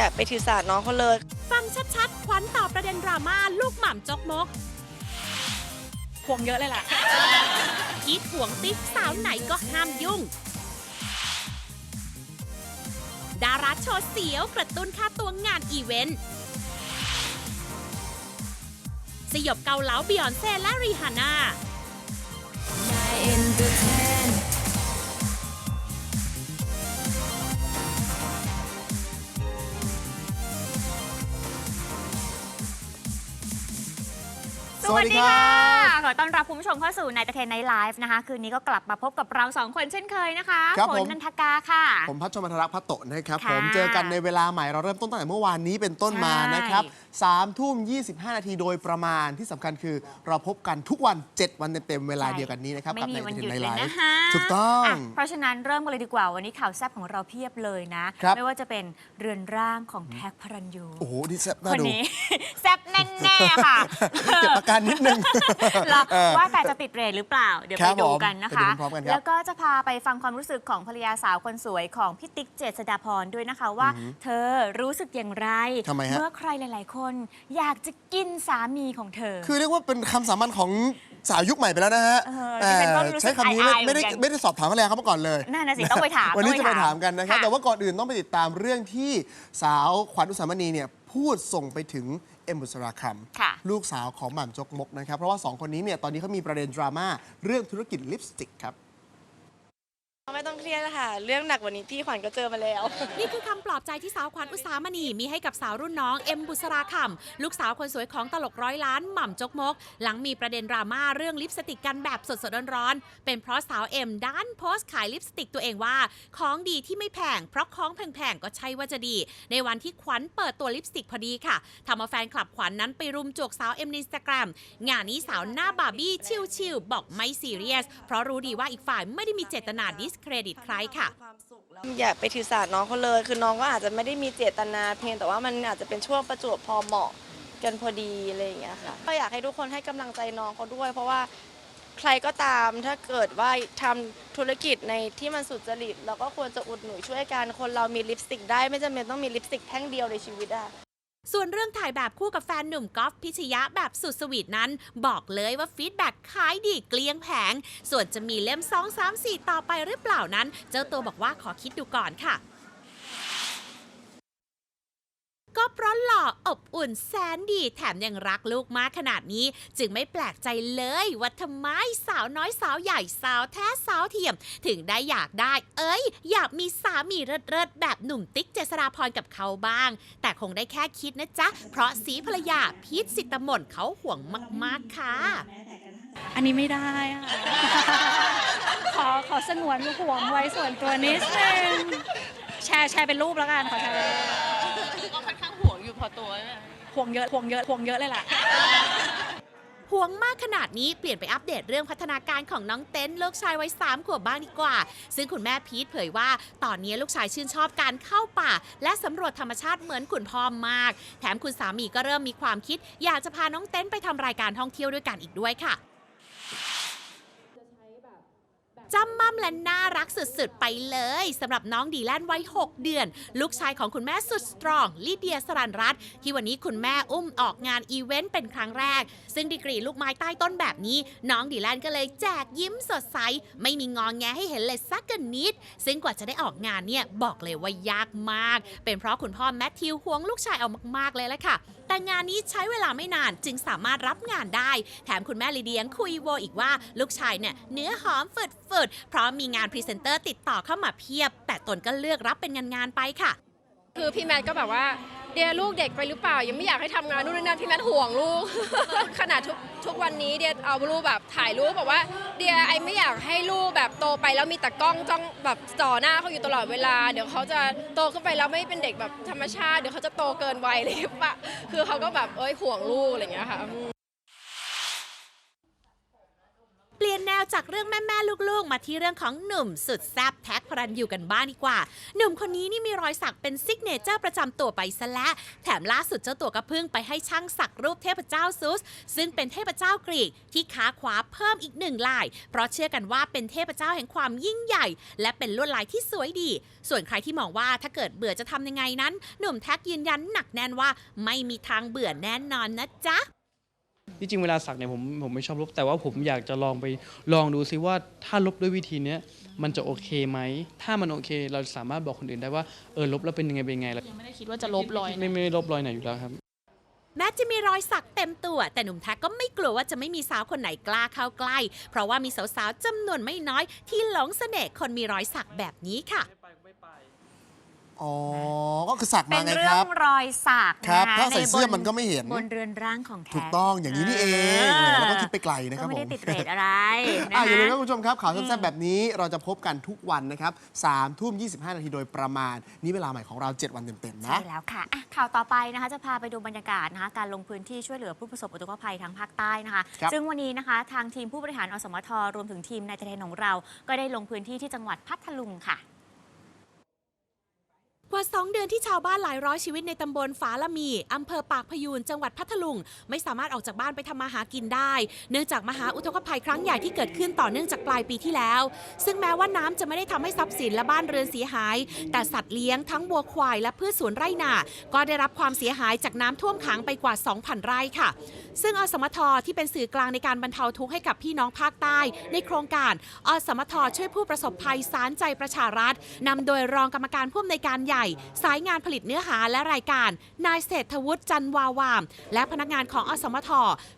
อย่าไปถือสาน้องเขาเลย ฟังชัดๆขวัญตอบประเด็นดราม่าลูกหม่ำจกมกห่วงเยอะเลยล่ะ คิดห่วงติ๊กสาวไหนก็ห้ามยุ่ง ดาราโชว์เสียวกระตุ้นค่าตัวงานอีเวนต์ สยบเกาเหลาบิยอนเซ่และรีฮาน่า สวัสดีค่ะข อต้อนรับคุณผู้ชมเข้าสู่ในตะเทนไนท์ไลฟ์นะคะ คืนนี้ก็กลับมาพบกับเราสองคนเช่นเคยนะคะครับฝผนมนันทกาค่ะ ผมพัชชมพัทรพัตโตะนะครับ ค่ะผมเจอกันในเวลาใหม่เราเริ่มต้นตั้งแต่เมื่อวานนี้เป็นต้นมาใช่นะครับสามทุ่ม25 นาทีโดยประมาณที่สำคัญคือเราพบกันทุกวัน 7 วันเต็มๆเวลาเดียวกันนี้นะครับไม่กับมีในวันหเทยุดนไนเลยไลนะฟ์คะ ถูกต้องะเพราะฉะนั้นเริ่มกันเลยดีกว่าวันนี้ข่าวแซ่บของเราเพียบเลยนะ ครับ ไม่ว่าจะเป็นเรือนร่างของแท็กพระรันยูโอ้โหนี่แซ่บน่าคนดูนี้ แซ่บแน่ๆค่ะ เก็บอาการนิดนึง เหรอเออว่าแต่จะติดเรทหรือเปล่า เดี๋ยวครัไปบดูผมกันนะไปคะดูพร้อมๆกันครับแล้วก็จะพาไปฟังความรู้สึกของภรรยาสาวคนสวยของพี่ติ๊กเจษฎาพรด้วยนะคะว่า เธอรู้สึกอย่างไรทำไมฮะเมื่อใครหลาย ๆ คน อยากจะกินสามีของเธอ คือเรียกว่าเป็นคำสามัญของสาวยุคใหม่ไปแล้วนะฮะเออดิฉันก็รู้สึกใช้คำนี้ไม่อายๆไม่ได้เหมือนกันไม่ได้สอบถามภรรยาเขามาก่อนเลยนั่นน่ะสิต้องไปถามวันนี้ต้องจะไปไปถามถามกันนะครับค่ะแต่ว่าก่อนอื่นต้องไปติดตามเรื่องที่สาวขวัญอุสามณีเนี่ยพูดส่งไปถึง เอ็มบุษราคค่ะำลูกสาวของหม่ำจกมกนะครับ เพราะว่า 2 คนนี้เนี่ยตอนนี้เขามีประเด็นดราม่าเรื่องธุรกิจลิปสติกครับ ไม่ต้องเครียดนะคะเรื่องหนักกว่านี้พี่ขวัญก็เจอมาแล้ว นี่คือคำปลอบใจที่สาวขวัญอุตสามณีมีให้กับสาวรุ่นน้องเอ็มบุษราคำลูกสาวคนสวยของตลกร้อยล้านหม่ำจกมก หลังมีประเด็นดราม่าเรื่องลิปสติกกันแบบสดๆร้อนๆเป็นเพราะสาวเอ็มด้านโพสต์ขายลิปสติกตัวเองว่า ของดีที่ไม่แพงเพราะของแพงๆก็ใช่ว่าจะดี ในวันที่ขวัญเปิดตัวลิปสติกพอดีค่ะทำเอาแฟนคลับขวัญนั้นไปรุมจวกสาวเอ็มในอินสตาแกรมงานนี้สาวหน้าบาร์บี้ชิลๆบอกไม่ซีเรียสเพราะรู้ดีว่าอีกฝ่ายไม่ได้มีเจตนาดิสเครดิตใครค่ะ อย่าไปถือสาน้องเขาเลย คือน้องก็อาจจะไม่ได้มีเจตนาเพียงแต่ว่ามันอาจจะเป็นช่วงประจวบพอเหมาะกันพอดีอะไรอย่างเงี้ยค่ะก็อยากให้ทุกคนให้กำลังใจน้องเขาด้วย เพราะว่าใครก็ตามถ้าเกิดว่าทำธุรกิจในที่มันสุจริตเราก็ควรจะอุดหนุนช่วยกันคนเรามีลิปสติกได้ไม่จำเป็นต้องมีลิปสติกแท่งเดียวในชีวิตอะ ส่วนเรื่องถ่ายแบบคู่กับแฟนหนุ่มกอล์ฟพิชยะแบบสุดสวีทนั้น บอกเลยว่าฟีดแบ็กขายดีเกลี้ยงแผง ส่วนจะมีเล่ม 2 3 4 ต่อไปหรือเปล่านั้น เจ้าตัวบอกว่าขอคิดดูก่อนค่ะ ก็เพราะหล่ออบอุ่นแสนดีแถมยังรักลูกมากขนาดนี้ จึงไม่แปลกใจเลยว่าทำไมสาวน้อยสาวใหญ่สาวแท้สาวเทียม ถึงได้อยากได้ เอ้ย อยากมีสามีเลิศๆแบบหนุ่มติ๊กเจษฎาพรกับเขาบ้าง แต่คงได้แค่คิดนะจ๊ะ เพราะสีภรรยาพีทสิตมนเขาห่วงมากๆค่ะ อันนี้ไม่ได้อะขอขอสงวนห่วงไว้ส่วนตัวนิดนึงแชร์แชร์เป็นรูปแล้วกันขอแชร์ อตัวนะห่วงเยอะห่วงเยอะห่วงเยอะเลยล่ะ ห่วงมากขนาดนี้เปลี่ยนไปอัปเดตเรื่องพัฒนาการของน้องเต้นลูกชายวัยสามขวบบ้างดีกว่า ซึ่งคุณแม่พีทเผยว่า ตอนนี้ลูกชายชื่นชอบการเข้าป่า และสำรวจธรรมชาติเหมือนคุณพ่อมาก แถมคุณสามีก็เริ่มมีความคิด อยากจะพาน้องเต้นไปทำรายการท่องเที่ยวด้วยกันอีกด้วยค่ะ จำมั่มและน่ารักสุดๆ ไปเลยสำหรับน้องดีแลนวัย 6 เดือน ลูกชายของคุณแม่สุดสตรองลิเดียสรันรัตที่วันนี้คุณแม่อุ้มออกงานอีเวนต์เป็นครั้งแรก ซึ่งดีกรีลูกไม้ใต้ต้นแบบนี้ น้องดีแลนก็เลยแจกยิ้มสดใส ไม่มีงองแงให้เห็นเลยสักกันนิด ซึ่งกว่าจะได้ออกงานเนี่ยบอกเลยว่ายากมาก เป็นเพราะคุณพ่อแมทธิวห่วงลูกชายเอามากๆเลยละค่ะ แต่งานนี้ใช้เวลาไม่นานจึงสามารถรับงานได้ แถมคุณแม่ลีเดียงคุยโวอีกว่าลูกชายเนี่ยเนื้อหอมฝุดๆเพราะมีงานพรีเซนเตอร์ติดต่อเข้ามาเพียบ แต่ตนก็เลือกรับเป็นงานๆไปค่ะ คือพี่แมทก็แบบว่าเดียลูกเด็กไปหรือเปล่า ยังไม่อยากให้ทำงานนู่นนี่นั่นพี่แมทห่วงลูก ขนาดทุกทุกวันนี้เดียเอาลูกแบบถ่ายรูปบอกว่าเดียไอไม่อยากให้ลูกแบบโตไปแล้วมีแต่กล้องจ้องแบบจ่อหน้าเขาอยู่ตลอดเวลา เดี๋ยวเขาจะโตขึ้นไปแล้วไม่เป็นเด็กแบบธรรมชาติเดี๋ยวเขาจะโตเกินวัยเลยปะคือเขาก็แบบเอ้ยห่วงลูกอะไรอย่างเงี้ยค่ะ เปลี่ยน นแนว จากเรื่องแม่แม่ๆลูกๆ มาที่เรื่องของหนุ่มสุดแซ่บแท็กพรันอยู่กันบ้างดีกว่า หนุ่มคนนี้นี่มีรอยสักเป็นซิกเนเจอร์ประจำตัวไปซะแล้วแถมล่าสุดเจ้าตัวก็เพิ่งไปให้ช่างสักรูปเทพเจ้าซุส ซึ่งเป็นเทพเจ้ากรีกที่ขาขวาเพิ่มอีกหนึ่งลาย เพราะเชื่อกันว่าเป็นเทพเจ้าแห่งความยิ่งใหญ่ และเป็นลวดลายที่สวยดี ส่วนใครที่มองว่าถ้าเกิดเบื่อจะทำยังไงนั้น หนุ่มแท็กยืนยันหนักแน่นว่าไม่มีทางเบื่อแน่นอนนะจ๊ะ ที่จริงเวลาสักเนี่ยผมผมไม่ชอบลบ แต่ว่าผมอยากจะลองไปลองดูซิว่าถ้าลบด้วยวิธีเนี้ยมันจะโอเคไหม ถ้ามันโอเค เราสามารถบอกคนอื่นได้ว่าเออลบแล้วเป็นยังไงเป็นยังไงแล้วไม่ได้คิดว่าจะลบรอยไม่ไม่ไม่ลบรอยไหนอยู่แล้วครับ แม้จะมีรอยสักเต็มตัว แต่หนุ่มแท็กก็ไม่กลัวว่าจะไม่มีสาวคนไหนกล้าเข้าใกล้ เพราะว่ามีสาวๆจำนวนไม่น้อย ที่หลงเสน่ห์คนมีรอยสักแบบนี้ค่ะ อ๋อก็ คือสักเป็มานไงเรื่คองรับ รอยสักครับนะคะถ้าใส่เสื้อในบมันก็ไม่เห็น บนเรือนร่างของแท้ถูกต้องอย่างนี้นี่เองแล้วก็คิดไปไกลนะคก็รับไม่ผได้มติดเรทอะไรอะนะอย่าลืมคะ นะคุณผู้ชมครับข่าวแซ่บๆแบบนี้เราจะพบกันทุกวันนะครับ3ทุ่ม25นาทีโดยประมาณ นี่เวลาใหม่ของเรา 7 วันเต็มๆนะ ใช่แล้วค่ะอะ ข่าวต่อไปนะคะจะพาไปดูบรรยากาศนะคะการลงพื้นที่ช่วยเหลือผู้ประสบอุทกภัยทางภาคใต้นะคะ ครับซึ่งวันนี้นะคะ ทางทีมผู้บริหารอสมทรวมถึงทีมนายทะเลของเรา ก็ได้ลงพื้นที่ที่จังหวัดพัทลุงค่ะ กว่า 2 เดือนที่ชาวบ้านหลายร้อยชีวิตในตำบลฝาละมี อำเภอปากพยูน จังหวัดพัทลุง ไม่สามารถออกจากบ้านไปทำมาหากินได้ เนื่องจากมหาอุทกภัยครั้งใหญ่ที่เกิดขึ้นต่อเนื่องจากปลายปีที่แล้ว ซึ่งแม้ว่าน้ำจะไม่ได้ทำให้ทรัพย์สินและบ้านเรือนเสียหาย แต่สัตว์เลี้ยงทั้งวัวควายและพืชสวนไร่นา ก็ได้รับความเสียหายจากน้ำท่วมขังไปกว่า 2,000 ไร่ค่ะ ซึ่งอสมทที่เป็นสื่อกลางในการบรรเทาทุกข์ให้กับพี่น้องภาคใต้ ในโครงการอสมทช่วยผู้ประสบภัยสารใจประชารัฐนำโดยรองกรรมการผู้อำนวยการใหญ่ สายงานผลิตเนื้อหาและรายการ นายเศรษฐวุฒิจันวาวาม และพนักงานของอสมท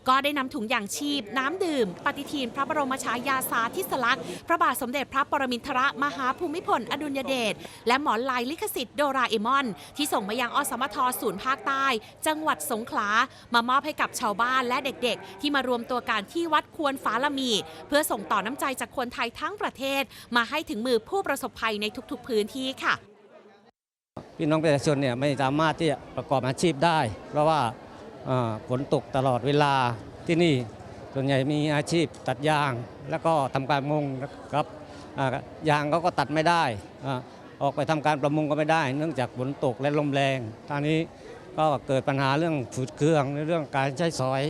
ก็ได้นำถุงยางชีพ น้ำดื่ม ปฏิทินพระบรมฉายาสาธิสลักษณ์พระบาทสมเด็จพระปรมินทรมหาภูมิพลอดุลยเดชและหมอนลายลิขสิทธิ์โดราเอมอน ที่ส่งมายังอสมทศูนย์ภาคใต้ จังหวัดสงขลามามอบให้กับชาวบ้านและเด็กๆ ที่มารวมตัวกันที่วัดควรฟ้าละมี เพื่อส่งต่อน้ำใจจากคนไทยทั้งประเทศ มาให้ถึงมือผู้ประสบภัยในทุกๆพื้นที่ค่ะ พี่น้องประชาชนเนี่ยไม่สามารถที่จะประกอบอาชีพได้ เพราะว่าฝนตกตลอดเวลาที่นี่ส่วนใหญ่มีอาชีพตัดยางแล้วก็ทำการมงนะครับยางเขาก็ตัดไม่ได้ออกไปทำการประมงก็ไม่ได้ เนื่องจากฝนตกและลมแรงทางนี้ก็เกิดปัญหาเรื่องฝืดเครื่องในเรื่องการใช้สอย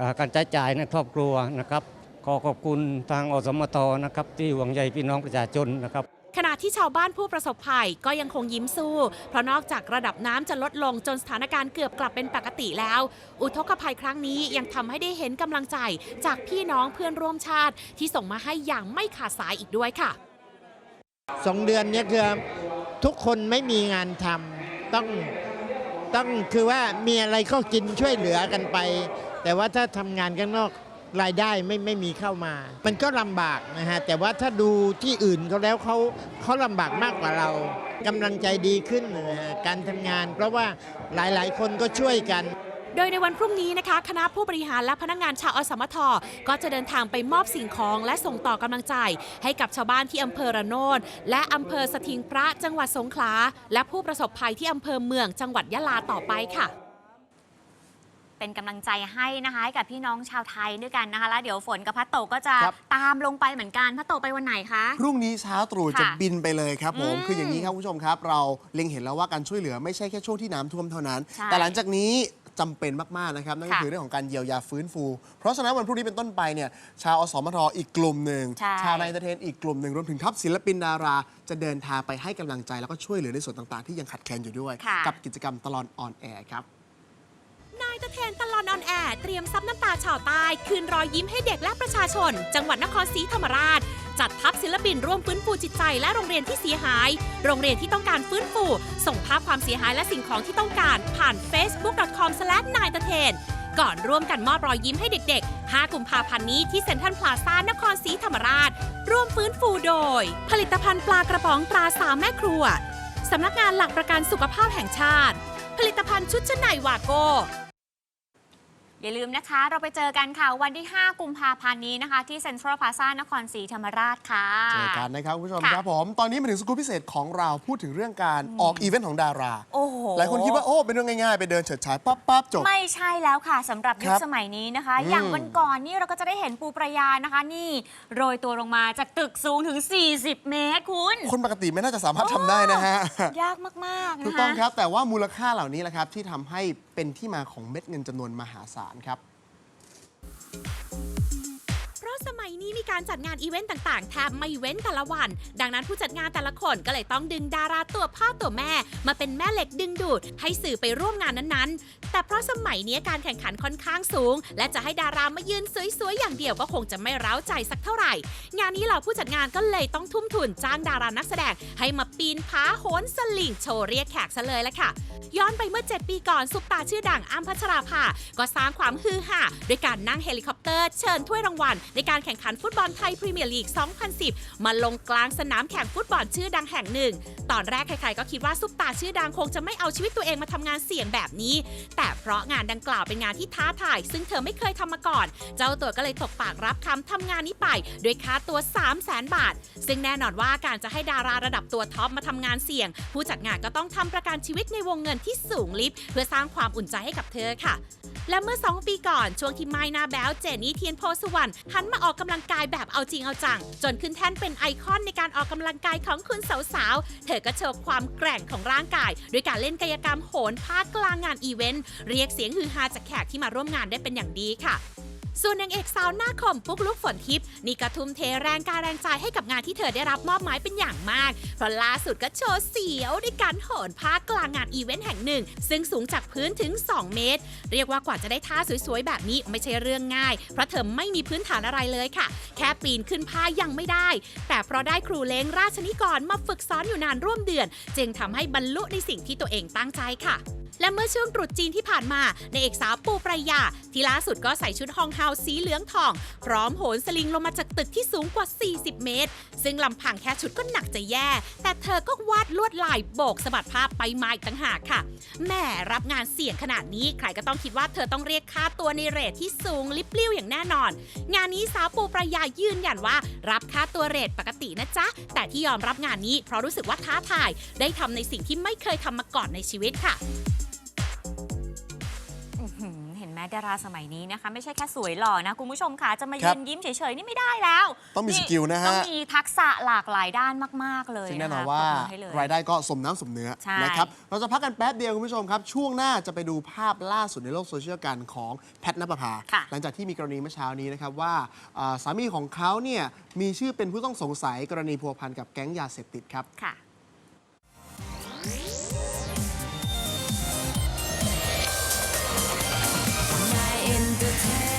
อการใช้จ่ายในครอบครัวนะครับ ขอขอบคุณทางอสมทนะครับที่ห่วงใยพี่น้องประชาชนนะครับ ขณะที่ชาวบ้านผู้ประสบภัยก็ยังคงยิ้มสู้ เพราะนอกจากระดับน้ำจะลดลงจนสถานการณ์เกือบกลับเป็นปกติแล้ว อุทกภัยครั้งนี้ยังทำให้ได้เห็นกำลังใจ จากพี่น้องเพื่อนร่วมชาติ ที่ส่งมาให้อย่างไม่ขาดสายอีกด้วยค่ะสองเดือนนี้คือทุกคนไม่มีงานทำต้องต้องคือว่ามีอะไรก็กินช่วยเหลือกันไป แต่ว่าถ้าทำงานข้างนอก รายได้ไม่ไม่มีเข้ามา มันก็ลำบากนะฮะ แต่ว่าถ้าดูที่อื่นเขาแล้วเขาเขาลำบากมากกว่าเรากำลังใจดีขึ้นนะฮะการทำงาน เพราะว่าหลายๆ คนก็ช่วยกัน โดยในวันพรุ่งนี้นะคะ คณะผู้บริหารและพนักงานชาวอสมทก็จะเดินทางไปมอบสิ่งของและส่งต่อกำลังใจ ให้กับชาวบ้านที่อำเภอระโนดและอำเภอสถิงพระจังหวัดสงขลาและผู้ประสบภัยที่อำเภอเมืองจังหวัดยะลาต่อไปค่ะ เป็นกำลังใจให้นะคะให้กับพี่น้องชาวไทยด้วยกันนะคะแล้วเดี๋ยวฝนกับพัตโตก็จะครับ ตามลงไปเหมือนกันพัตโตไปวันไหนคะ พรุ่งนี้เช้าตรู่ค่ะจะบินไปเลยครับผมอืมคืออย่างนี้ครับคุณผู้ชมครับ เราเล็งเห็นแล้วว่าการช่วยเหลือไม่ใช่แค่ช่วงที่น้ำท่วมเท่านั้น ใช่แต่หลังจากนี้จำเป็นมาก ๆ นะครับ นั่นก็ค่ะคือเรื่องของการเยียวยาฟื้นฟู เพราะฉะนั้นวันพรุ่งนี้เป็นต้นไปเนี่ยชาวอสมทอีกกลุ่มหนึ่งใช่ ชาวในเตอร์เทนอีกกลุ่มหนึ่งรวมถึงทัพศิลปินดารา จะเดินทางไปให้กำลังใจแล้วก็ช่วยเหลือในส่วนต่างๆ ที่ยังขาดแคลนอยู่ด้วย ค่ะ กับกิจกรรมตลอดออนแอร์ครับ นายตะเทนตลอนออนแอร์เตรียมซับน้ำตาชาวใต้ คืนรอยยิ้มให้เด็กและประชาชน จังหวัดนครศรีธรรมราช จัดทัพศิลปินร่วมฟื้นฟูจิตใจและโรงเรียนที่เสียหาย โรงเรียนที่ต้องการฟื้นฟู ส่งภาพความเสียหายและสิ่งของที่ต้องการ ผ่าน facebook.com นายตะเทนก่อนร่วมกันมอบรอยยิ้มให้เด็กๆ 5 กุมภาพันธ์นี้ที่เซ็นทรัลพลาซ่านครศรีธรรมราช ร่วมฟื้นฟูโดย ผลิตภัณฑ์ปลากระป๋องตราสามแม่ครัว สำนักงานหลักประกันสุขภาพแห่งชาติ ผลิตภัณฑ์ชุดชั้นในวาโก อย่าลืมนะคะ เราไปเจอกันค่ะ วันที่ 5 กุมภาพันธ์นี้นะคะ ที่เซ็นทรัลพลาซ่านครศรีธรรมราชค่ะ เจอกันนะครับคุณผู้ชมค่ะครับผม ตอนนี้มาถึงสกู๊ปพิเศษของเราพูดถึงเรื่องการออกอีเวนต์ของดารา โอ้โห หลายคนคิดว่า โอ้ เป็นเรื่องง่ายๆ ไปเดินเฉิดฉายปั๊บปั๊บจบ ไม่ใช่แล้วค่ะสำหรับยุครัคบสมัยนี้นะคะ อืมอย่างวันก่อนนี่เราก็จะได้เห็นปูประยานะคะ นี่โรยตัวลงมาจากตึกสูงถึง 40 เมตรคุณ คนปกติไม่น่าจะสามารถทำได้นะฮะ ยากมาก ๆ นะคะ ถูกต้องครับ แต่ว่ามูลค่าเหล่านี้แหละครับ ที่ทำให้ เป็นที่มาของเม็ดเงินจำนวนมหาศาลครับ นี้มีการจัดงานอีเวนต์ต่างๆแทบไม่เว้นแต่ละวัน ดังนั้นผู้จัดงานแต่ละคนก็เลยต้องดึงดาราตัวพ่อตัวแม่ มาเป็นแม่เหล็กดึงดูด ให้สื่อไปร่วมงานนั้นๆ แต่เพราะสมัยนี้การแข่งขันค่อนข้างสูง และจะให้ดารามายืนสวยๆอย่างเดียวก็คงจะไม่ร้าใจสักเท่าไหร่ งานนี้เหล่าผู้จัดงานก็เลยต้องทุ่มทุนจ้างดารานักแสดง ให้มาปีนผาโหนสลิงโชว์เรียกแขกซะเลยละค่ะ ย้อนไปเมื่อ 7 ปีก่อนซุปตาชื่อดังอ้ำพัชราภาก็สร้างความฮือฮาด้วยการนั่งเฮลิคอปเตอร์เชิญถ้วยรางวัลในการแข่งขันฟุตบอลไทยพรีเมียร์ลีก 2010 มาลงกลางสนามแข่งฟุตบอลชื่อดังแห่งหนึ่ง ตอนแรกใครๆก็คิดว่าซุปตาชื่อดังคงจะไม่เอาชีวิตตัวเองมาทำงานเสี่ยงแบบนี้ แต่เพราะงานดังกล่าวเป็นงานที่ท้าทาย ซึ่งเธอไม่เคยทำมาก่อน เจ้าตัวก็เลยตกปากรับคำทำงานนี้ไปโดยค่าตัว 3 0 0 0 0 0 บาท ซึ่งแน่นอนว่าการจะให้ดาราระดับตัวท็อปมาทำงานเสี่ยง ผู้จัดงานก็ต้องทำประกันชีวิตในวงเงินที่สูงลิฟต์เพื่อสร้างความอุ่นใจให้กับเธอค่ะและเมื่อ 2 ปีก่อน ช่วงที่ไม้หนาแบ๊วเจนนี่เทียนโพสุวรรณหันมาออกกำลังกายแบบเอาจริงเอาจัง จนขึ้นแท่นเป็นไอคอนในการออกกำลังกายของคุณสาวๆ เธอก็โชว์ความแกร่งของร่างกาย ด้วยการเล่นกายกรรมโหนภาคกลางงานอีเวนต์ เรียกเสียงฮือฮาจากแขกที่มาร่วมงานได้เป็นอย่างดีค่ะ ส่วนนางเอกสาวหน้าคมปุ๊กลุกฝนทิพย์นี่ก็ทุ่มเทแรงกายแรงใจให้กับงานที่เธอได้รับมอบหมายเป็นอย่างมาก เพราะล่าสุดก็โชว์เสียวด้วยการโหนผ้ากลางงานอีเวนต์แห่งหนึ่ง ซึ่งสูงจากพื้นถึง 2 เมตร เรียกว่ากว่าจะได้ท่าสวยๆ แบบนี้ไม่ใช่เรื่องง่าย เพราะเธอไม่มีพื้นฐานอะไรเลยค่ะ แค่ปีนขึ้นผ้ายังไม่ได้ แต่เพราะได้ครูเล้งราชนิกรมาฝึกซ้อนอยู่นานร่วมเดือน จึงทำให้บรรลุในสิ่งที่ตัวเองตั้งใจค่ะ และเมื่อช่วงตรุษจีนที่ผ่านมาในเอกสาวปูปรายา ที่ล่าสุดก็ใส่ชุดฮองเฮาสีเหลืองทอง พร้อมโหนสลิงลงมาจากตึกที่สูงกว่า 40 เมตร ซึ่งลำพังแค่ชุดก็หนักจะแย่ แต่เธอก็วาดลวดลายโบกสะบัดภาพไปมาอีกต่างหากค่ะแหม่รับงานเสี่ยงขนาดนี้ใครก็ต้องคิดว่าเธอต้องเรียกค่าตัวในเรทที่สูงลิบลิ่วอย่างแน่นอน งานนี้สาวปูปรายายืนยันว่า รับค่าตัวเรทปกตินะจ๊ะแต่ที่ยอมรับงานนี้เพราะรู้สึกว่าท้าทาย ได้ทำในสิ่งที่ไม่เคยทำมาก่อนในชีวิตค่ะ ไหมดาราสมัยนี้นะคะไม่ใช่แค่สวยหล่อนะ คุณผู้ชมค่ะจะมาครัยืบนยิ้มเฉยๆ นี่ไม่ได้แล้วต้องมีสกิลนะฮะต้องมีทักษะหลากหลายด้านมาก ๆ เลยซึ่งแน่นอนะนคะว่าปรบมือให้เลย รายได้ก็สมน้ำสมเนื้อใช่ นะครับ เราจะพักกันแป๊บเดียวคุณผู้ชมครับ ช่วงหน้าจะไปดูภาพล่าสุดในโลกโซเชียลกันของแพทนปภา ค่ะ หลังจากที่มีกรณีเมื่อเช้านี้นะครับว่าอ่าสามีของเขาเนี่ยมีชื่อเป็นผู้ต้องสงสัยกรณีพัวพันกับแก๊งยาเสพติดครับ ค่ะ Yeah.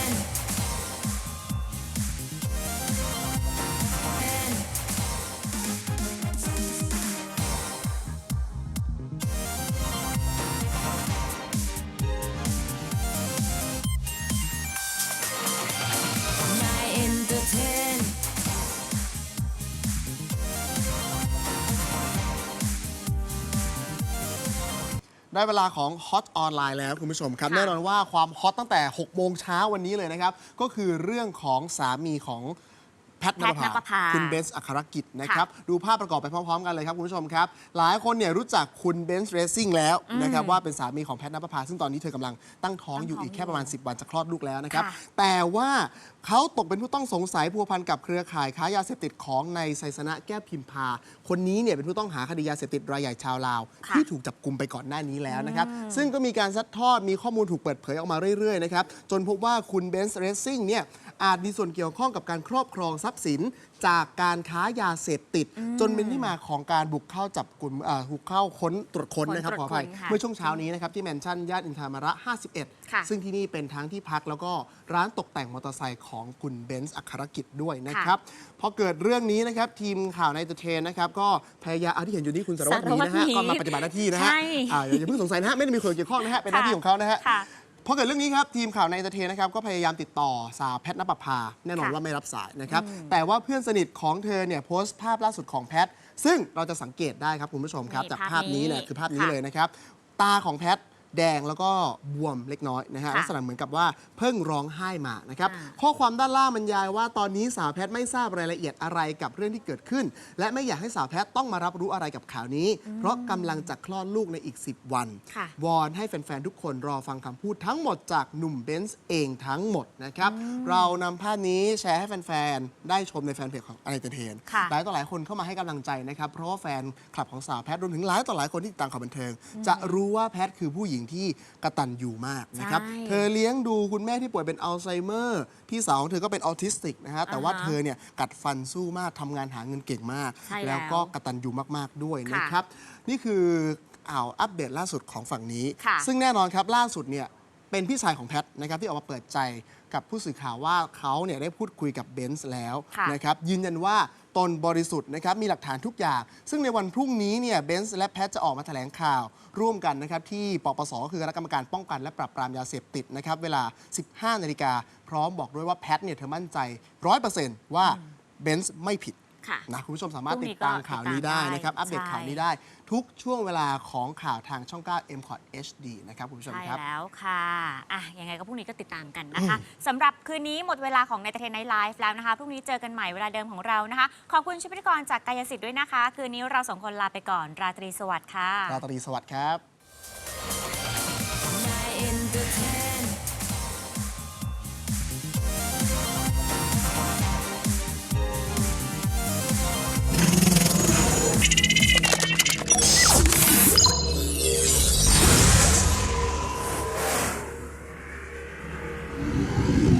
ได้เวลาของฮอตออนไลน์แล้วคุณผู้ชมครับ แน่นอนว่าความฮอตตั้งแต่ 6 โมงเช้าวันนี้เลยนะครับ ก็คือเรื่องของสามีของแพ ทนแพทณปภา คุณเบนซ์อัครกิจนะครับ ดูภาพประกอบไปพร้อมๆกันเลยครับคุณผู้ชมครับ หลายคนเนี่ยรู้จักคุณเบนซ์เรซิ่งแล้วนะครับว่าเป็นสามีของแพทนปภา ซึ่งตอนนี้เธอกำลังตั้งท้องอยู่อีกแค่ประมาณ 10 วันจะคลอดลูกแล้วนะครับ ค่ะ แต่ว่าเขาตกเป็นผู้ต้องสงสัยพัวพันกับเครือข่ายค้ายาเสพติดของในไซสนะแก้วพิมพา คนนี้เนี่ยเป็นผู้ต้องหาคดียาเสพติดรายใหญ่ชาวลาว ค่ะ ที่ถูกจับกลุ่มไปก่อนหน้านี้แล้วนะครับ ซึ่งก็มีการซัดทอดมีข้อมูลถูกเปิดเผยออกมาเรื่อยๆนะครับ จนพบว่าคุณเบนซ์เรซซิ่งเนี่ยอาจมีส่วนเกี่ยวข้องกับการครอบครองทรัพย์สินจากการค้ายาเสพติด จนเป็นที่มาของการบุกเข้าจับกลุ่มเอ่อบุกเข้าค้นตรวจค้นนะครับค้นขออภัยตรวจค้นค่ะเมื่อช่วงเช้านี้นะครับที่แมนชั่นย่านอินทรามาระค่ะ51 ซึ่งที่นี่เป็นทั้งที่พักแล้วก็ร้านตกแต่งมอเตอร์ไซค์ของคุณเบนซ์อัครกิจด้วยนะครับพอเกิดเรื่องนี้นะครับทีมข่าวในเตอร์เทนนะครับก็พยายามเอาที่เห็นอยู่นี่คุณสารวัตรหมีนะฮะสารวัตรหมีก็มาปฏิบัติหน้าที่นะฮะใช่อ่าอย่าเพิ่งสงสัยนะฮะไม่ได้มีส่วนเกี่ยวข้องนะฮะเป็นหน้าที่ของเขานะฮะค่ะ พอเกิดเรื่องนี้ครับ ทีมข่าวในเตอร์เทนนะครับ ก็พยายามติดต่อสาวแพทนปภาแน่นอนค่ะ ว่าไม่รับสายนะครับ แต่ว่าเพื่อนสนิทของเธอเนี่ยโพสต์ภาพล่าสุดของแพท ซึ่งเราจะสังเกตได้ครับคุณผู้ชมครับ นี่จากภาพภาพนี้นี้เนี่ยคือภาพนี้ค่ะ เลยนะครับ ตาของแพท แดงแล้วก็บวมเล็กน้อยนะฮะค่ะลักษณะเหมือนกับว่าเพิ่งร้องไห้มานะครับอ่า ข้อความด้านล่างบรรยายว่าตอนนี้สาวแพทย์ไม่ทราบรายละเอียดอะไรกับเรื่องที่เกิดขึ้น และไม่อยากให้สาวแพทย์ต้องมารับรู้อะไรกับข่าวนี้ เพราะกำลังจะคลอดลูกในอีก 10 วัน ค่ะ วอนให้แฟน ๆ ทุกคนรอฟังคำพูดทั้งหมดจากหนุ่มเบนซ์เองทั้งหมดนะครับ เรานำภาพนี้แชร์ให้แฟน ๆ ได้ชมในแฟนเพจของอะไรเตเทนค่ะหลายต่อหลายคนเข้ามาให้กำลังใจนะครับ เพราะว่าแฟนคลับของสาวแพทย์รวมถึงหลายต่อหลายคนที่ติดตามข่าวบันเทิง จะรู้ว่าแพทย์คือผู้หญิงที่กระตันอยู่มากนะครับ ใช่ เธอเลี้ยงดูคุณแม่ที่ป่วยเป็นอัลไซเมอร์ พี่สาวของเธอก็เป็นออทิสติกนะฮะ แต่ว่าอ่าฮะเธอเนี่ยกัดฟันสู้มากทำงานหาเงินเก่งมาก ใช่แล้วแล้วก็กระตันอยู่มากๆด้วยค่ะนะครับ นี่คืออ่าวอัปเดตล่าสุดของฝั่งนี้ ค่ะ ซึ่งแน่นอนครับล่าสุดเนี่ยเป็นพี่ชายของแพทนะครับที่ออกมาเปิดใจกับผู้สื่อข่าวว่าเขาเนี่ยได้พูดคุยกับเบนซ์แล้วค่ะ นะครับยืนยันว่า ตนบริสุทธิ์นะครับมีหลักฐานทุกอย่าง ซึ่งในวันพรุ่งนี้เนี่ยเบนซ์และแพทจะออกมาแถลงข่าว ร่วมกันนะครับที่ปปสคือคณะกรรมการป้องกันและปราบปรามยาเสพติดนะครับเวลา 15นาฬิกาพร้อมบอกด้วยว่าแพทเนี่ยเธอมั่นใจ 100%ว่าเบนซ์ไม่ผิด ค่ะ นะคุณผู้ชมสามารถพรุ่งตินี้ดตามก็ข่าวติดตามนี้ได้ได้นะครับ อัปเดตใช่ข่าวนี้ได้ทุกช่วงเวลาของข่าวทางช่อง 9 m c o t HD นะครับคุณผู้ชมใช่ครับแล้วค่ะ อะ ยังไงก็พรุ่งนี้ก็ติดตามกันนะคะสำหรับคืนนี้หมดเวลาของในเทนไนท์ไลฟ์แล้วนะคะ พรุ่งนี้เจอกันใหม่เวลาเดิมของเรานะคะ ขอบคุณชุดพิธีกรจากกายสิทธิ์ด้วยนะคะ คืนนี้เราสองคนลาไปก่อน ราตรีสวัสดิ์ค่ะ ราตรีสวัสดิ์ครับ